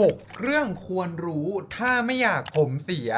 6 เรื่องควรรู้ถ้าไม่อยากผมเสีย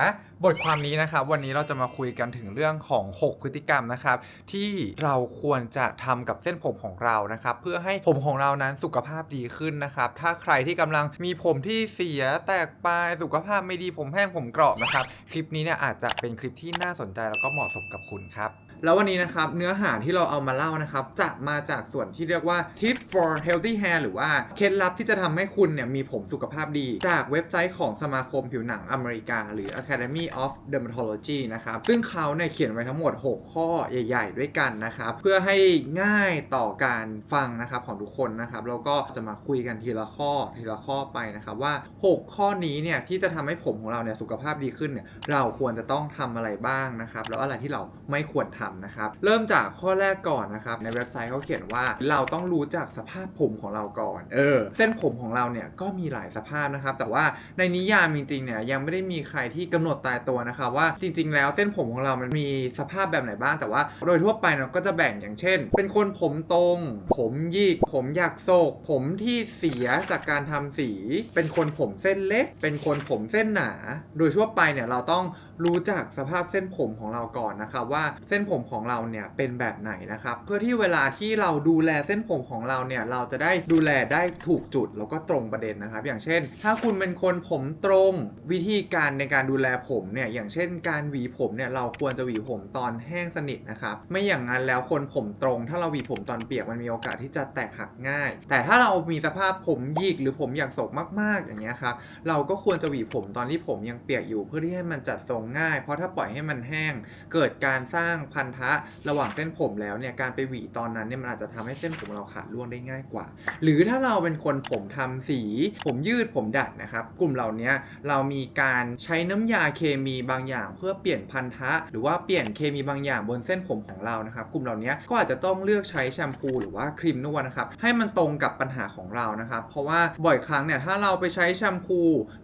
บทความนี้นะครับ วันนี้เราจะมาคุยกันถึงเรื่องของ 6 พฤติกรรมนะครับ ที่เราควรจะทำกับเส้นผมของเรานะครับ เพื่อให้ผมของเรานั้นสุขภาพดีขึ้นนะครับ ถ้าใครที่กำลังมีผมที่เสียแตกปลายสุขภาพไม่ดีผมแห้งผมเกราะนะครับ คลิปนี้เนี่ยอาจจะเป็นคลิปที่น่าสนใจแล้วก็เหมาะสมกับคุณครับ แล้ววันนี้นะครับเนื้อหาที่เราเอามาเล่านะครับจะมาจากส่วนที่เรียกว่า tip for healthy hair หรือว่าเคล็ดลับที่จะทำให้คุณเนี่ยมีผมสุขภาพดี จากเว็บไซต์ของสมาคมผิวหนังอเมริกา หรือ Academy of Dermatology นะครับ ซึ่งเขาเนี่ยเขียนไว้ทั้งหมด 6 ข้อใหญ่ ๆ ด้วยกันนะครับ เพื่อให้ง่ายต่อการฟังนะครับของทุกคนนะครับ แล้วก็จะมาคุยกันทีละข้อทีละข้อไปนะครับว่า 6 ข้อนี้เนี่ยที่จะทำให้ผมของเราเนี่ยสุขภาพดีขึ้นเนี่ยเราควรจะต้องทำอะไรบ้างนะครับแล้วอะไรที่เราไม่ควรทำนะครับ เริ่มจากข้อแรกก่อนนะครับ ในเว็บไซต์เขาเขียนว่าเราต้องรู้จักสภาพผมของเราก่อน เออ เส้นผมของเราเนี่ยก็มีหลายสภาพนะครับ แต่ว่าในนิยามจริงๆเนี่ยยังไม่ได้มีใครที่กำหนดตายตัวนะครับว่าจริง ๆ แล้วเส้นผมของเรามันมีสภาพแบบไหนบ้าง แต่ว่าโดยทั่วไปเราก็จะแบ่งอย่างเช่น เป็นคนผมตรง ผมหยิก ผมอยากโศก ผมที่เสียจากการทำสี เป็นคนผมเส้นเล็ก เป็นคนผมเส้นหนา โดยทั่วไปเนี่ยเราต้องรู้จักสภาพเส้นผมของเราก่อนนะครับว่าเส้นผมมของเราเนี่ยเป็นแบบไหนนะครับเพื่อที่เวลาที่เราดูแลเส้นผมของเราเนี่ยเราจะได้ดูแลได้ถูกจุดแล้วก็ตรงประเด็นนะครับ อย่างเช่น ถ้าคุณเป็นคนผมตรงวิธีการในการดูแลผมเนี่ยอย่างเช่น การหวีผมเนี่ยเราควรจะหวีผมตอนแห้งสนิทนะครับไม่อย่างนั้นแล้วคนผมตรง ถ้าเราหวีผมตอนเปียกมันมีโอกาสที่จะแตกหักง่าย แต่ถ้าเรามีสภาพผมหยิกหรือผมอยากโศกมาก ๆ อย่างเงี้ยครับเราก็ควรจะหวีผมตอนที่ผมยังเปียกอยู่ เพื่อที่ให้มันจัดทรงง่าย เพราะถ้าปล่อยให้มันแห้งเกิดการสร้างพันธะระหว่างเส้นผมแล้วเนี่ยการไปหวีตอนนั้นเนี่ยมันอาจจะทำให้เส้นผมเราขาดร่วงได้ง่ายกว่า หรือถ้าเราเป็นคนผมทำสี ผมยืดผมดัดนะครับกลุ่มเหล่านี้เรามีการใช้น้ำยาเคมีบางอย่าง เพื่อเปลี่ยนพันธะ หรือว่าเปลี่ยนเคมีบางอย่างบนเส้นผมของเรานะครับกลุ่มเหล่านี้ก็อาจจะต้องเลือกใช้แชมพูหรือว่าครีมนวดนะครับให้มันตรงกับปัญหาของเรานะครับเพราะว่าบ่อยครั้งเนี่ยถ้าเราไปใช้แชมพู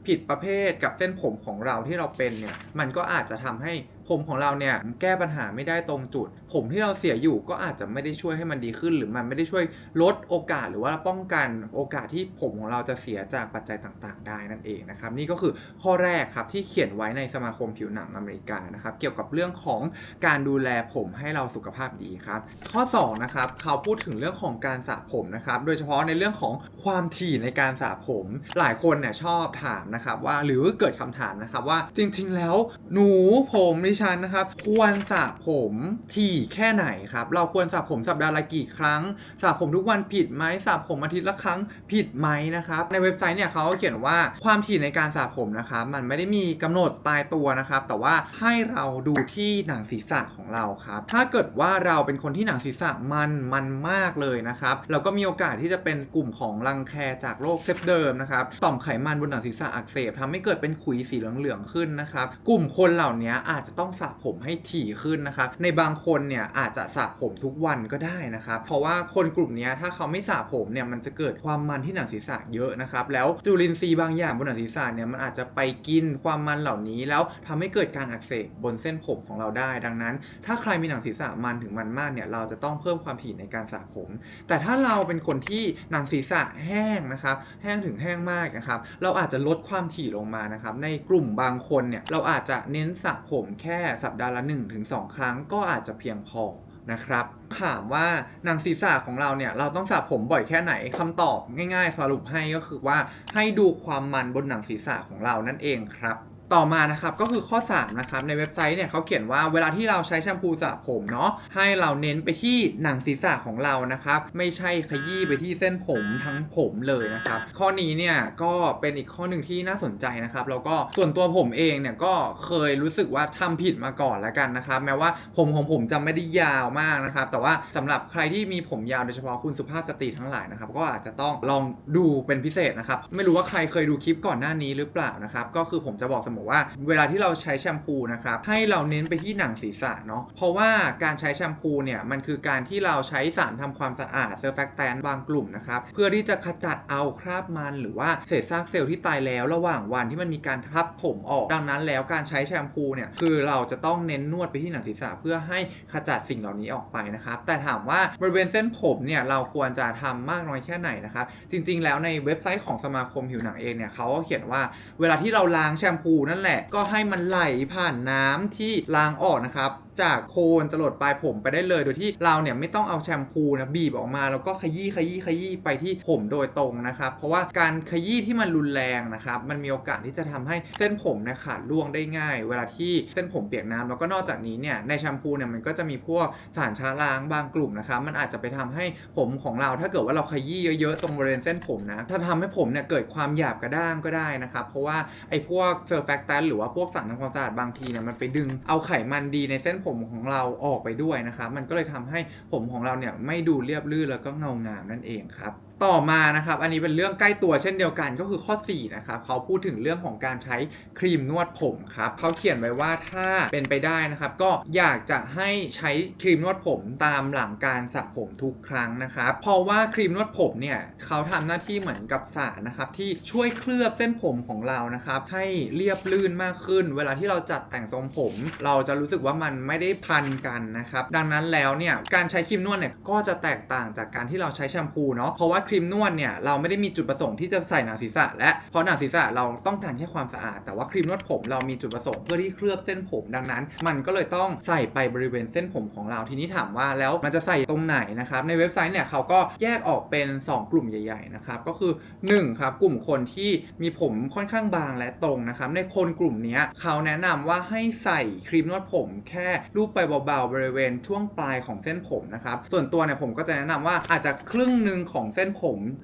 ผิดประเภทกับเส้นผมของเราที่เราเป็นเนี่ยมันก็อาจจะทำให้ ผมของเราเนี่ยแก้ปัญหาไม่ได้ตรงจุด ผมที่เราเสียอยู่ก็อาจจะไม่ได้ช่วยให้มันดีขึ้น หรือมันไม่ได้ช่วยลดโอกาสหรือว่าป้องกันโอกาสที่ผมของเราจะเสียจากปัจจัยต่างๆ ได้นั่นเองนะครับ นี่ก็คือข้อแรกครับที่เขียนไว้ในสมาคมผิวหนังอเมริกานะครับ เกี่ยวกับเรื่องของการดูแลผมให้เราสุขภาพดีครับ ข้อ2นะครับเขาพูดถึงเรื่องของการสระผมนะครับ โดยเฉพาะในเรื่องของความถี่ในการสระผม หลายคนเนี่ยชอบถามนะครับว่าหรือเกิดคำถามนะครับว่าจริง ๆ แล้วหนูผมดิฉันนะครับควรสระผมถี่แค่ไหนครับ เราควรสระผมสัปดาห์ละกี่ครั้งสระผมทุกวันผิดไหมสระผมอาทิตย์ละครั้งผิดไหมนะครับ ในเว็บไซต์เนี่ยเขาเขียนว่าความถี่ในการสระผมนะครับ มันไม่ได้มีกำหนดตายตัวนะครับ แต่ว่าให้เราดูที่หนังศีรษะของเราครับ ถ้าเกิดว่าเราเป็นคนที่หนังศีรษะมันมันมากเลยนะครับ เราก็มีโอกาสที่จะเป็นกลุ่มของรังแคจากโรคเซฟเดิมนะครับ ต่อมไขมันบนหนังศีรษะอักเสบทำให้เกิดเป็นขุยสีเหลืองๆขึ้นนะครับ กลุ่มคนเหล่านี้อาจจะต้องสระผมให้ถี่ขึ้นนะครับ ในบางคนเนี่ยอาจจะสระผมทุกวันก็ได้นะครับ เพราะว่าคนกลุ่มนี้ถ้าเขาไม่สระผมเนี่ยมันจะเกิดความมันที่หนังศีรษะเยอะนะครับ แล้วจุลินทรีย์บางอย่างบนหนังศีรษะเนี่ยมันอาจจะไปกินความมันเหล่านี้ แล้วทำให้เกิดการอักเสบบนเส้นผมของเราได้ ดังนั้น ถ้าใครมีหนังศีรษะมันถึงมันมากเนี่ยเราจะต้องเพิ่มความถี่ในการสระผม แต่ถ้าเราเป็นคนที่หนังศีรษะแห้งนะครับแห้งถึงแห้งมากนะครับเราอาจจะลดความถี่ลงมานะครับในกลุ่มบางคนเนี่ยเราอาจจะเน้นสระผมแค่สัปดาห์ละ1-2 ครั้งก็อาจจะเพียงพอนะครับถามว่าหนังศีรษะของเราเนี่ยเราต้องสระผมบ่อยแค่ไหนคำตอบง่าย ๆ สรุปให้ก็คือว่าให้ดูความมันบนหนังศีรษะของเรานั่นเองครับ ต่อมานะครับก็คือข้อ 3 นะครับ ในเว็บไซต์เนี่ยเขาเขียนว่าเวลาที่เราใช้แชมพูสระผมเนาะให้เราเน้นไปที่หนังศีรษะของเรานะครับ ไม่ใช่ขยี้ไปที่เส้นผมทั้งผมเลยนะครับ ข้อนี้เนี่ยก็เป็นอีกข้อหนึ่งที่น่าสนใจนะครับ แล้วก็ส่วนตัวผมเองเนี่ยก็เคยรู้สึกว่าทำผิดมาก่อนแล้วกันนะครับ แม้ว่าผมของผมจะไม่ได้ยาวมากนะครับ แต่ว่าสำหรับใครที่มีผมยาวโดยเฉพาะคุณสุภาพสตรีทั้งหลายนะครับ ก็อาจจะต้องลองดูเป็นพิเศษนะครับ ไม่รู้ว่าใครเคยดูคลิปก่อนหน้านี้หรือเปล่านะครับ ก็คือผมจะบอกเสมอบอกว่า เวลาที่เราใช้แชมพูนะครับให้เราเน้นไปที่หนังศีรษะเนาะเพราะว่าการใช้แชมพูเนี่ยมันคือการที่เราใช้สารทำความสะอาดเซอร์แฟกแตนบางกลุ่มนะครับเพื่อที่จะขจัดเอาคราบมันหรือว่าเศษซากเซลล์ที่ตายแล้วระหว่างวันที่มันมีการทับถมออก ดังนั้นแล้วการใช้แชมพูเนี่ยคือเราจะต้องเน้นนวดไปที่หนังศีรษะเพื่อให้ขจัดสิ่งเหล่านี้ออกไปนะครับแต่ถามว่าบริเวณเส้นผมเนี่ยเราควรจะทำมากน้อยแค่ไหนนะครับจริง ๆ แล้วในเว็บไซต์ของสมาคมผิวหนังเองเนี่ยเขาก็เขียนว่าเวลาที่เราล้างแชมพูนั่นแหละ ก็ให้มันไหลผ่านน้ำที่ล้างออกนะครับ จากโคนจรดปลายผมไปได้เลย โดยที่เราเนี่ยไม่ต้องเอาแชมพูนะบีบออกมา แล้วก็ขยี้ขยี้ขยี้ไปที่ผมโดยตรงนะครับเพราะว่าการขยี้ที่มันรุนแรงนะครับมันมีโอกาสที่จะทำให้เส้นผมเนี่ยขาดร่วงได้ง่าย เวลาที่เส้นผมเปียกน้ำแล้วก็นอกจากนี้เนี่ยในแชมพูเนี่ยมันก็จะมีพวกสารช้าล้างบางกลุ่มนะครับมันอาจจะไปทำให้ผมของเรา ถ้าเกิดว่าเราขยี้เยอะๆตรงบริเวณเส้นผมนะถ้าทำให้ผมเนี่ยเกิดความหยาบกระด้างก็ได้นะครับเพราะว่าไอ้พวกเซอร์แฟกตันหรือว่าพวกสารทำความสะอาดบางทีเนี่ยมันไปดึงเอาไขมันดีในเส้นผมมของเราออกไปด้วยนะครับ มันก็เลยทำให้ผมของเราเนี่ยไม่ดูเรียบรื่นแล้วก็เงางามนั่นเองครับ ต่อมานะครับ อันนี้เป็นเรื่องใกล้ตัวเช่นเดียวกันก็คือข้อ 4 นะครับเขาพูดถึงเรื่องของการใช้ครีมนวดผมครับเขาเขียนไว้ว่าถ้าเป็นไปได้นะครับ ก็อยากจะให้ใช้ครีมนวดผมตามหลังการสระผมทุกครั้งนะครับเพราะว่าครีมนวดผมเนี่ยเขาทำหน้าที่เหมือนกับสารนะครับที่ช่วยเคลือบเส้นผมของเรานะครับให้เรียบลื่นมากขึ้น เวลาที่เราจัดแต่งทรงผม เราจะรู้สึกว่ามันไม่ได้พันกันนะครับดังนั้นแล้วเนี่ยการใช้ครีมนวดเนี่ยก็จะแตกต่างจากการที่เราใช้แชมพูเนาะเพราะว่าครีมนวดเนี่ยเราไม่ได้มีจุดประสงค์ที่จะใส่หนังศีรษะ และเพราะหนังศีรษะเราต้องการแค่ความสะอาด แต่ว่าครีมนวดผมเรามีจุดประสงค์เพื่อที่เคลือบเส้นผมดังนั้น มันก็เลยต้องใส่ไปบริเวณเส้นผมของเราทีนี้ถามว่าแล้วมันจะใส่ตรงไหนนะครับในเว็บไซต์เนี่ยเขาก็แยกออกเป็น 2 กลุ่มใหญ่ๆนะครับก็คือ1ครับกลุ่มคนที่มีผมค่อนข้างบางและตรงนะครับในคนกลุ่มนี้เขาแนะนำว่าให้ใส่ครีมนวดผม แค่รูปไปเบาๆบริเวณช่วงปลายของเส้นผมนะครับส่วนตัวเนี่ยผมก็จะแนะนำว่าอาจจะครึ่งหนึ่งของเส้นผม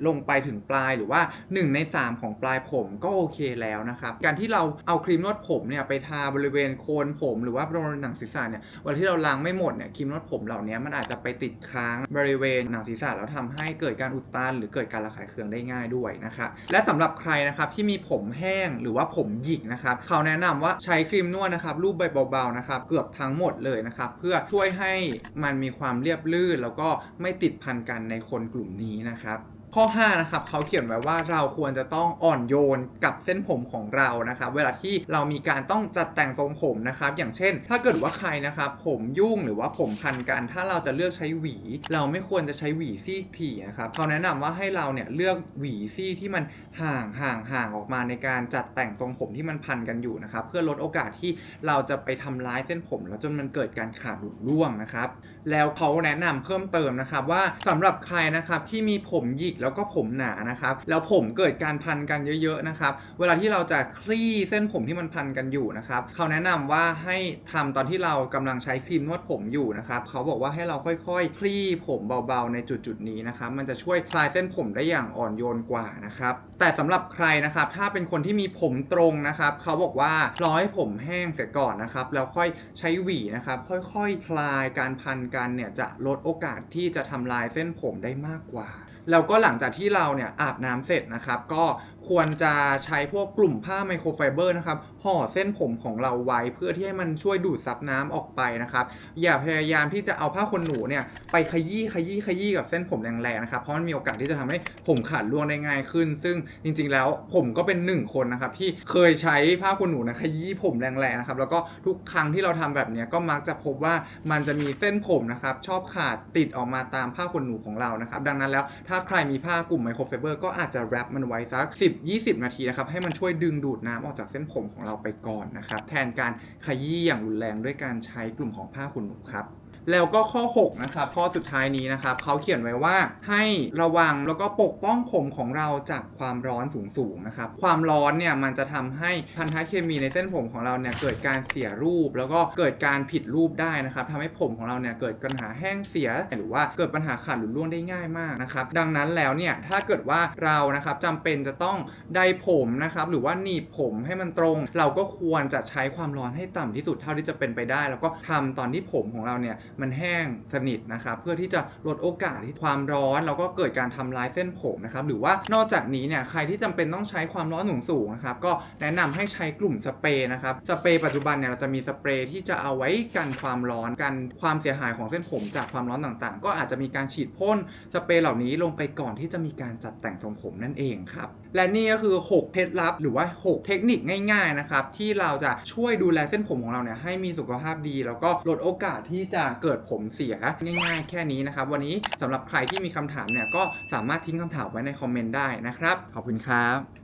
ลงไปถึงปลายหรือว่า 1 ใน 3 ของปลายผมก็โอเคแล้วนะครับ การที่เราเอาครีมนวดผมเนี่ยไปทาบริเวณโคนผมหรือว่าบริเวณหนังศีรษะเนี่ยวลาที่เราล้างไม่หมดเนี่ยครีมนวดผมเหล่านี้มันอาจจะไปติดค้างบริเวณหนังศีรษะแล้วทำให้เกิดการอุดตัน หรือเกิดการระคายเคืองได้ง่ายด้วยนะครับและสำหรับใครนะครับที่มีผมแห้งหรือว่าผมหยิกนะครับเขาแนะนำว่าใช้ครีมนวดนะครับรูปใบเบาๆนะครับเกือบทั้งหมดเลยนะครับเพื่อช่วยให้มันมีความเรียบลื่น แล้วก็ไม่ติดพันกันในคนกลุ่มนี้นะครับ ข้อ 5 นะครับเขาเขียนไว้ว่าเราควรจะต้องอ่อนโยนกับเส้นผมของเรานะครับ เวลาที่เรามีการต้องจัดแต่งทรงผมนะครับ อย่างเช่น ถ้าเกิดว่าใครนะครับ ผมยุ่งหรือว่าผมพันกัน ถ้าเราจะเลือกใช้หวี เราไม่ควรจะใช้หวีซี่ถี่นะครับเขาแนะนำว่าให้เราเนี่ยเลือกหวีซี่ที่มันห่างห่างห่างออกมาในการจัดแต่งทรงผมที่มันพันกันอยู่นะครับ เพื่อลดโอกาสที่เราจะไปทำร้ายเส้นผม แล้วจนมันเกิดการขาดหลุดร่วงนะครับ แล้วเขาแนะนำเพิ่มเติมนะครับว่าสำหรับใครนะครับที่มีผมหยิกแล้วก็ผมหนานะครับแล้วผมเกิดการพันกันเยอะๆนะครับเวลาที่เราจะคลี่เส้นผมที่มันพันกันอยู่นะครับเขาแนะนำว่าให้ทำตอนที่เรากำลังใช้ครีมนวดผมอยู่นะครับเขาบอกว่าให้เราค่อยๆคลี่ผมเบาๆ ในจุดๆนี้นะครับมันจะช่วยคลายเส้นผมได้อย่างอ่อนโยนกว่านะครับแต่สำหรับใครนะครับถ้าเป็นคนที่มีผมตรงนะครับเขาบอกว่ารอให้ผมแห้งเสร็จก่อนนะครับแล้วค่อยใช้หวีนะครับค่อยๆคลายการพันกันเนี่ยจะลดโอกาสที่จะทำลายเส้นผมได้มากกว่า แล้วก็หลังจากที่เราเนี่ยอาบน้ำเสร็จนะครับ ก็ ควรจะใช้พวกกลุ่มผ้าไมโครไฟเบอร์นะครับห่อเส้นผมของเราไว้เพื่อที่ให้มันช่วยดูดซับน้ำออกไปนะครับ อย่าพยายามที่จะเอาผ้าขนหนูเนี่ยไปขยี้ขยี้ขยี้กับเส้นผมแรงๆนะครับเพราะมันมีโอกาสที่จะทำให้ผมขาดร่วงได้ง่ายขึ้น ซึ่งจริงๆแล้วผมก็เป็นหนึ่งคนนะครับที่เคยใช้ผ้าขนหนูนะขยี้ผมแรงๆนะครับแล้วก็ทุกครั้งที่เราทำแบบนี้ก็มักจะพบว่ามันจะมีเส้นผมนะครับชอบขาดติดออกมาตามผ้าขนหนูของเรานะครับดังนั้นแล้วถ้าใครมีผ้ากลุ่มไมโครไฟเบอร์ก็อาจจะแรปมันไว้สัก10-20 นาทีนะครับให้มันช่วยดึงดูดน้ำออกจากเส้นผมของเราไปก่อนนะครับแทนการขยี้อย่างรุนแรงด้วยการใช้กลุ่มของผ้าขนหนูครับ แล้วก็ข้อ 6 นะครับข้อสุดท้ายนี้นะครับเขาเขียนไว้ว่าให้ระวังแล้วก็ปกป้องผมของเราจากความร้อนสูงๆนะครับความร้อนเนี่ยมันจะทำให้พันธะเคมีในเส้นผมของเราเนี่ยเกิดการเสียรูป แล้วก็เกิดการผิดรูปได้นะครับทำให้ผมของเราเนี่ยเกิดปัญหาแห้งเสีย หรือว่าเกิดปัญหาขาดหลุดร่วงได้ง่ายมากนะครับดังนั้นแล้วเนี่ยถ้าเกิดว่าเรานะครับจำเป็นจะต้องไดผมนะครับหรือว่าหนีบผมให้มันตรง เราก็ควรจะใช้ความร้อนให้ต่ำที่สุดเท่าที่จะเป็นไปได้ แล้วก็ทำตอนที่ผมของเราเนี่ยมันแห้งสนิทนะครับเพื่อที่จะลดโอกาสที่ความร้อนแล้วก็เกิดการทำลายเส้นผมนะครับหรือว่านอกจากนี้เนี่ยใครที่จำเป็นต้องใช้ความร้อนสูงสูงๆนะครับก็แนะนำให้ใช้กลุ่มสเปรย์นะครับสเปรย์ปัจจุบันเนี่ยเราจะมีสเปรย์ที่จะเอาไว้กันความร้อนกันความเสียหายของเส้นผมจากความร้อนต่างๆ ก็อาจจะมีการฉีดพ่นสเปรย์เหล่านี้ลงไปก่อนที่จะมีการจัดแต่งทรงผมนั่นเองครับ และนี่ก็คือ 6 เคล็ดลับ หรือว่า 6 เทคนิคง่ายๆนะครับที่เราจะช่วยดูแลเส้นผมของเราเนี่ยให้มีสุขภาพดี แล้วก็ลดโอกาสที่จะเกิดผมเสียง่ายๆ แค่นี้นะครับ วันนี้สำหรับใครที่มีคำถามเนี่ยก็สามารถทิ้งคำถามไว้ในคอมเมนต์ได้นะครับ ขอบคุณครับ